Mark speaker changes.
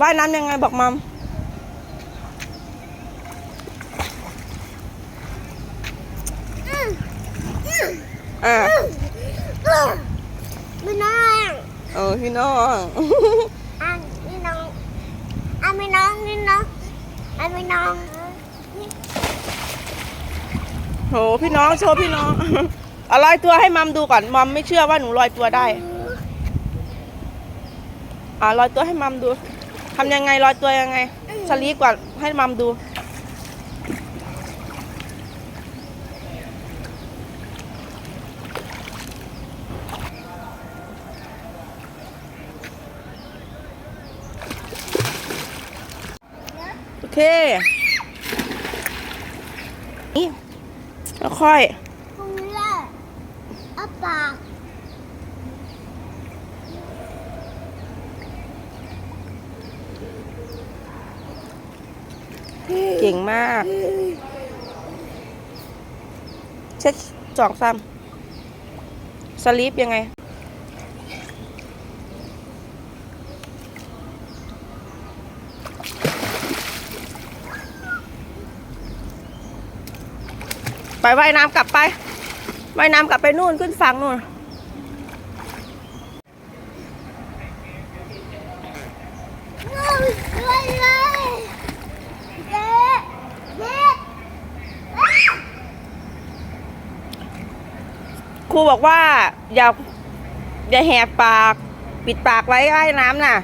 Speaker 1: ว่ายน้ำยังไงบอกมัมอ่า
Speaker 2: ไม่น้อง
Speaker 1: เออพี่น้อง
Speaker 2: อะนี่น้องอะไม่น้องนี่น้องอะไม่น้อง
Speaker 1: โหพี่น้องโชว์พี่น้องเอาลอยตัวให้มัมดูก่อนมัมไม่เชื่อว่าหนูลอยตัวได้อ่าลอยตัวให้มัมดู ทำยังไงลอยตัวยังไงสลีก่อนให้มัมดู โอเค นี่แล้วค่อย
Speaker 2: คุณเล่อาปาก
Speaker 1: เก่งมาก เช็คสองซ้ำสลีปยังไง ไปว่ายน้ำกลับไปว่ายน้ำกลับไปนู่นขึ้นฝั่งนู่น
Speaker 2: เลยเลยเลยเด็ดเด็ด
Speaker 1: ครูบอกว่าอย่าอย่าแหกปาก ปิดปากไว้ใต้น้ำน่ะ